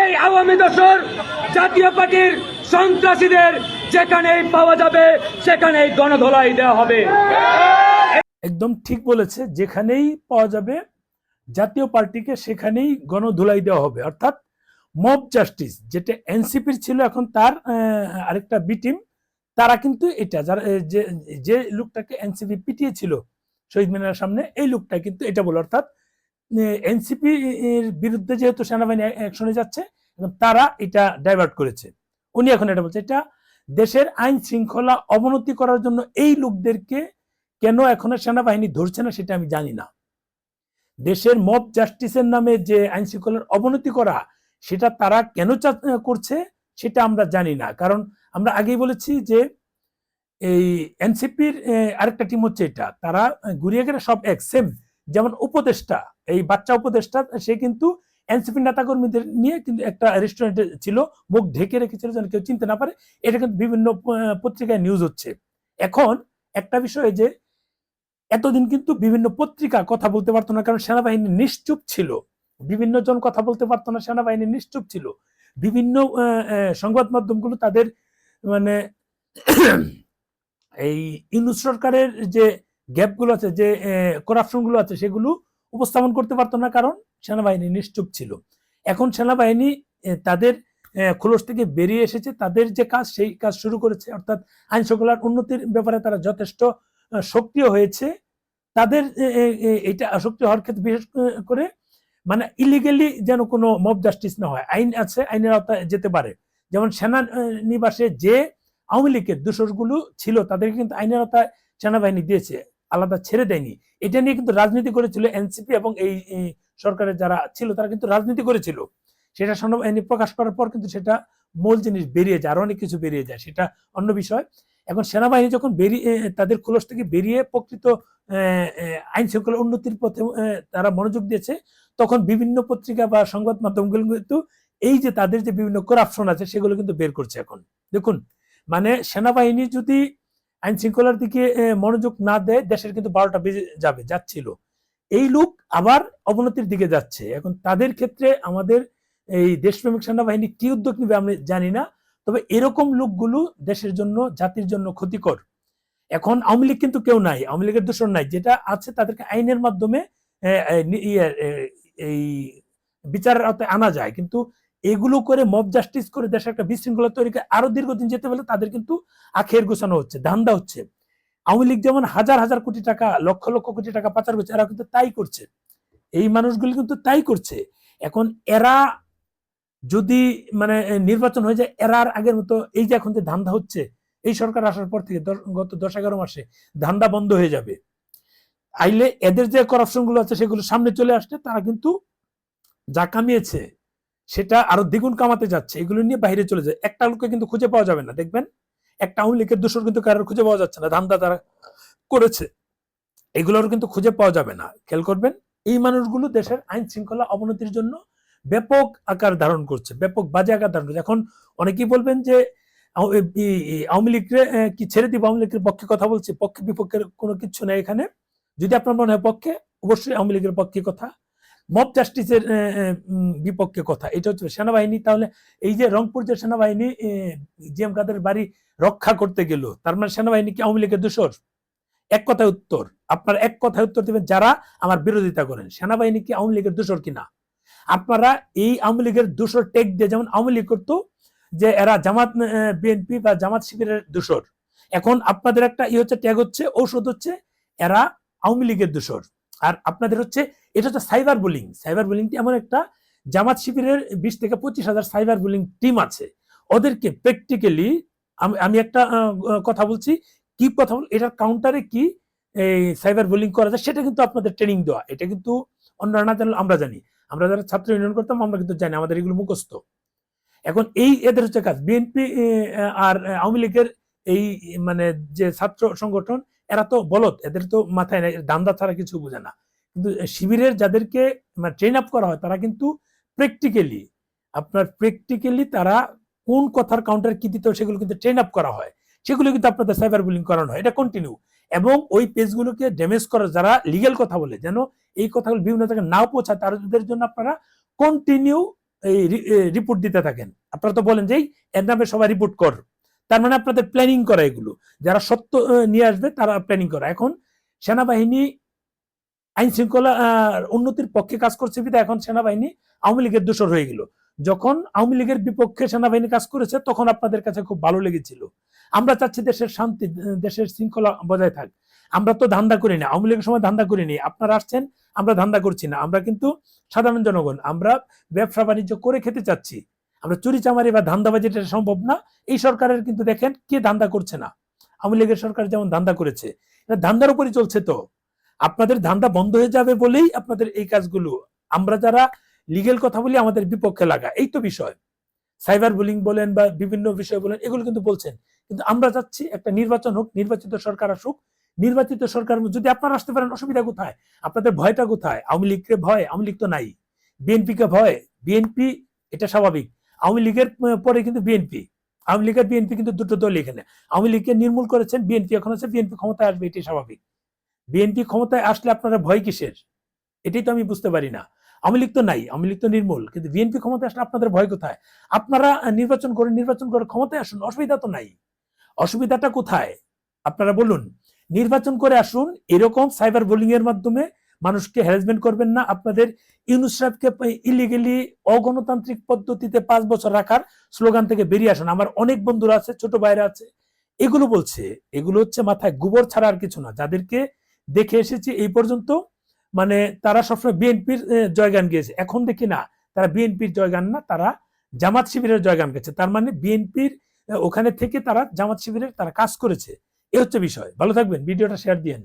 এই আওয়ামী দশর জাতীয় পার্টির সন্ত্রাসীদের যেখানেই পাওয়া যাবে, সেখানেই গণধোলাই দেওয়া হবে। একদম ঠিক বলেছে, যেখানেই পাওয়া যাবে, জাতীয় পার্টিকে সেখানেই গণধুলাই দেওয়া হবে। অর্থাৎ মব জাস্টিস যেটা এনসিপির ছিল, এখন তার আরেকটা বি টিম তারা কিন্তু এটা, যারা যে লোকটাকে এনসিপি পিটিয়েছিল, শহীদ মিনারের সামনে, এই লোকটা কিন্তু এটা বলে। অর্থাৎ এনসিপি এর বিরুদ্ধে যেহেতু সেনাবাহিনী অ্যাকশনে যাচ্ছে, এবং তারা এটা ডাইভার্ট করেছে। উনি এখন এটা বলছে, এটা দেশের আইন শৃঙ্খলা অবনতি করার জন্য এই লোকদেরকে কেন এখনও সেনাবাহিনী ধরছে না সেটা আমি জানি না। দেশের মব জাস্টিসের নামে যে আইন শৃঙ্খলার অবনতি করা, সেটা তারা কেন করছে সেটা আমরা জানি না। কারণ আমরা আগেই বলেছি যে এই এনসিপির আরেকটা টিম হচ্ছে এটা। তারা গেলে সব এক সেম যেমন উপদেষ্টা, এই বাচ্চা উপদেষ্টা, সে কিন্তু এনসিপি নেতাকর্মীদের নিয়ে কিন্তু একটা রেস্টুরেন্টে ছিল, মুখ ঢেকে রেখেছিল যেন কেউ চিনতে না পারে। এটা কিন্তু বিভিন্ন পত্রিকায় নিউজ হচ্ছে। এখন একটা বিষয় যে, এতদিন কিন্তু বিভিন্ন পত্রিকা কথা বলতে পারতো না, কারণ সেনাবাহিনী নিশ্চুপ ছিল। বিভিন্ন জন কথা বলতে পারতো না, সেনাবাহিনী নিশ্চুপ ছিল। বিভিন্ন সংবাদ মাধ্যমগুলো তাদের মানে এই ইউনুস সরকারের যে গ্যাপগুলো আছে যে করাপশনগুলো আছে সেগুলো উপস্থাপন করতে পারতো না কারণ সেনাবাহিনী নিশ্চুপ ছিল। এখন সেনাবাহিনী তাদের খোলস থেকে বেরিয়ে এসেছে। তাদের যে কাজ, সেই কাজ শুরু করেছে। অর্থাৎ আইন শৃঙ্খলার উন্নতির ব্যাপারে তারা যথেষ্ট সক্রিয় হয়েছে। তাদের এটা সক্রিয় হওয়ার ক্ষেত্রে বিশেষ করে মানে ইলিগেলি যেন কোনো মব জাস্টিস না হয়। আইন আছে, আইনের আওতায় যেতে পারে। যেমন সেনা নিবাসে যে আওয়ামী লীগের দোষরগুলো ছিল, তাদেরকে কিন্তু আইনের আওতায় সেনাবাহিনী দিয়েছে। আলাদা ছেড়ে দেয়নি। এটা নিয়ে কিন্তু রাজনীতি করেছিল এনসিপি এবং এই সরকারের যারা ছিল, তারা কিন্তু রাজনীতি করেছিল। সেটা সেনাবাহিনী প্রকাশ করার পর কিন্তু সেটা মূল জিনিস বেরিয়ে যায়, আর অনেক কিছু বেরিয়ে যায়, সেটা অন্য বিষয়। এখন সেনাবাহিনী যখন বেরিয়ে তাদের খোলস থেকে বেরিয়ে প্রকৃত আইন শৃঙ্খলা উন্নতির পথে তারা মনোযোগ দিয়েছে, তখন বিভিন্ন পত্রিকা বা সংবাদ মাধ্যমগুলো কিন্তু এই যে তাদের যে বিভিন্ন করাপশন আছে, সেগুলো কিন্তু বের করছে এখন। দেখুন মানে সেনাবাহিনী যদি আইন শৃঙ্খলার দিকে মনোযোগ না দেয়, দেশের কিন্তু বারোটা বেজে যাবে, যাচ্ছিল। এই লোক আবার অবনতির দিকে যাচ্ছে। এখন তাদের ক্ষেত্রে আমাদের এই দেশপ্রেমিক সেনাবাহিনী কি উদ্যোগ নেবে আমি জানি না, তবে এরকম লোকগুলো দেশের জন্য, জাতির জন্য ক্ষতিকর। এখন আওয়ামী লীগ কিন্তু কেউ নাই, আওয়ামী লীগের দূষণ নাই। যেটা আছে তাদেরকে আইনের মাধ্যমে এই বিচারের আওতায় আনা যায়। কিন্তু এগুলো করে মব জাস্টিস করে দেশের একটা বিশৃঙ্খলা তৈরি করে আরও দীর্ঘদিন যেতে হলে তাদের কিন্তু আখের গোছানো হচ্ছে, ধান্দা হচ্ছে। আওয়ামী লীগ যেমন হাজার হাজার কোটি টাকা, লক্ষ লক্ষ কোটি টাকা পাচার করছে এরা কিন্তু তাই করছে। এই মানুষগুলি কিন্তু তাই করছে। এখন এরা যদি মানে নির্বাচন হয়ে যায়, এরার আগের মতো এই যে এখন যে ধান্দা হচ্ছে, এই সরকার আসার পর থেকে দশ- গত দশ এগারো মাসে ধান্দা বন্ধ হয়ে যাবে। আইলে এদের যে করাপশনগুলো আছে, সেগুলো সামনে চলে আসলে তারা কিন্তু যা কামিয়েছে সেটা আরও দ্বিগুণ কামাতে যাচ্ছে। এগুলো নিয়ে বাইরে চলে যায়। একটা লোককে কিন্তু খুঁজে পাওয়া যাবে না দেখবেন? একটা আওয়ামী লীগের দোষর কিন্তু কারোর খুঁজে পাওয়া যাচ্ছে না ধান্দা তারা করেছে। এগুলোর কিন্তু খুঁজে পাওয়া যাবে না। খেয়াল করবেন এই মানুষগুলো দেশের আইন শৃঙ্খলা অবনতির জন্য ব্যাপক আকার ধারণ করছে ব্যাপক বাজে আকার ধারণ করছে। এখন অনেকেই বলবেন যে আওয়ামী আহ, কি ছেড়ে দিব? আওয়ামী লীগের পক্ষে কথা বলছি পক্ষে বিপক্ষের কোনো কিছু নেই এখানে। যদি আপনার মনে হয় পক্ষে অবশ্যই আওয়ামী লীগের পক্ষে কথা। মব জাস্টিসের বিপক্ষে কথা। এটা হচ্ছে সেনাবাহিনী। তাহলে এই যে রংপুর যে সেনাবাহিনী জি এম কাদের বাড়ি রক্ষা করতে গেল, তার মানে সেনাবাহিনী কি আওয়ামী লীগের দোষর? এক কথায় উত্তর। আপনার এক কথায় উত্তর দিবেন, যারা আমার বিরোধিতা করেন। সেনাবাহিনী কি আওয়ামী লীগের দোষর কিনা? আপনারা এই আওয়ামী লীগের দোষর টেক দিয়ে যেমন আওয়ামী লীগ করতো, যে এরা জামাত বিএনপি বা জামাত শিবিরের দোষর। এখন আপনাদের একটা ই হচ্ছে, ট্যাগ হচ্ছে, ঔষধ হচ্ছে, এরা আওয়ামী লীগের দোষর। আর আপনাদের হচ্ছে এটা হচ্ছে সাইবার বুলিং। সাইবার বুলিংটি এমন একটা জামাত শিবিরের বিশ থেকে পঁচিশ হাজার সাইবার বুলিং টিম আছে। ওদেরকে প্র্যাকটিক্যালি আমি একটা কথা বলছি। কি কথা বল এটার কাউন্টারে কি এই সাইবার বুলিং করা যায় সেটা কিন্তু আপনাদের ট্রেনিং দেওয়া। এটা কিন্তু অন্যরা না জানলে আমরা জানি। আমরা যারা ছাত্র ইউনিয়ন করতাম, আমরা কিন্তু জানি, আমাদের এগুলো মুখস্থ। এখন এই এদের হচ্ছে কাজ। বিএনপি আর আওয়ামী লীগের এই মানে যে ছাত্র সংগঠন, এরা তো বলদ। এদের তো মাথায় দান্দা ছাড়া কিছু বোঝে না। কিন্তু শিবিরের যাদেরকে মানে ট্রেন আপ করা হয়, তারা কিন্তু প্র্যাকটিক্যালি আপনার প্র্যাকটিক্যালি তারা কোন কথার কাউন্টার কি দিতে সেগুলো কিন্তু ট্রেন আপ করা হয়। সেগুলো কিন্তু আপনাদের সাইবার বুলিং করানো হয়। এটা কন্টিনিউ এবং ওই পেজগুলোকে ড্যামেজ করা যারা লিগেল কথা বলে, যেন এই কথাগুলো বিভিন্ন জায়গায় নাও পৌঁছায়, তাদের জন্য আপনারা কন্টিনিউ এই রিপোর্ট দিতে থাকেন। আপনারা তো বলেন যে এর নামে সবাই রিপোর্ট কর। তার মানে আপনাদের প্ল্যানিং করা এগুলো। যারা সত্য নিয়ে আসবে তারা প্ল্যানিং করা। এখন সেনাবাহিনী আইন শৃঙ্খলা উন্নতির পক্ষে কাজ করছে বিধা এখন সেনাবাহিনী আওয়ামী লীগের দোষর হয়ে গেল। যখন আওয়ামী লীগের বিপক্ষে সেনাবাহিনী কাজ করেছে, তখন আপনাদের কাছে খুব ভালো লেগেছিল। আমরা চাচ্ছি দেশের শান্তি, দেশের শৃঙ্খলা বজায় থাক। আমরা তো ধান্দা করিনি আওয়ামী লীগের সময় ধান্দা করিনি আপনারা আসছেন, আমরা ধান্দা করছি না। আমরা কিন্তু সাধারণ জনগণ, আমরা ব্যবসা বাণিজ্য করে খেতে চাচ্ছি। আমরা চুরি চামারি বা ধান্দাবাজি এটা সম্ভব না। এই সরকারের কিন্তু দেখেন কে ধান্দা করছে না। আওয়ামী লীগের সরকার যেমন ধান্দা করেছে, এটা ধান্দার উপরই চলছে তো। আপনাদের ধান্দা বন্ধ হয়ে যাবে বলেই আপনাদের এই কাজগুলো। আমরা যারা লিগেল কথা বলি, আমাদের বিপক্ষে লাগা। এই তো বিষয়। সাইবার বুলিং বলেন বা বিভিন্ন বিষয় বলেন, এগুলো কিন্তু বলছেন। কিন্তু আমরা চাচ্ছি একটা নির্বাচন হোক, নির্বাচিত সরকার আসুক। নির্বাচিত সরকার, যদি আপনারা আসতে পারেন, অসুবিধা কোথায়? আপনাদের ভয়টা কোথায়? আওয়ামী লীগকে ভয়, আওয়ামী লীগ তো নাই। বিএনপি কে ভয়। বিএনপি, এটা স্বাভাবিক। আওয়ামী লীগের পরে কিন্তু বিএনপি। আওয়ামী লীগের বিএনপি কিন্তু দুটো দল এখানে। আওয়ামী লীগকে নির্মূল করেছেন, বিএনপি এখন আছে, বিএনপি ক্ষমতায় আসবে, এটাই স্বাভাবিক। বিএনপি ক্ষমতায় আসলে আপনারা ভয় কিসের? এটাই তো আমি বুঝতে পারি না। আওয়ামী লীগ তো নাই, আওয়ামী লীগ তো নির্মূল, কিন্তু বিএনপি ক্ষমতায় আসলে আপনাদের ভয় কোথায়? আপনারা নির্বাচন করে নির্বাচন করে ক্ষমতায় আসুন, অসুবিধা তো নাই। অসুবিধাটা কোথায়? আপনারা বলুন, নির্বাচন করে আসুন, এরকম সাইবার বুলিং এর মাধ্যমে মানুষকে হ্যারাসমেন্ট করবেন না, আপনাদের ইউনুস ইলিগেলি অগণতান্ত্রিক পদ্ধতিতে পাঁচ বছর রাখার স্লোগান থেকে বেরিয়ে আসুন। আমার অনেক বন্ধুরা আছে, ছোট ভাইরা আছে, এগুলো বলছে, এগুলো হচ্ছে মাথায় গোবর ছাড়া আর কিছু না। যাদেরকে দেখে এসেছি, এই পর্যন্ত মানে তারা সবসময় বিএনপির জয়গান গিয়েছে। এখন দেখি না, তারা বিএনপির জয়গান না, তারা জামাত শিবিরের জয়গান গেছে। তার মানে বিএনপির ওখানে থেকে তারা জামাত শিবিরের তারা কাজ করেছে। এ হচ্ছে বিষয়। ভালো থাকবেন, ভিডিওটা শেয়ার দিয়েন।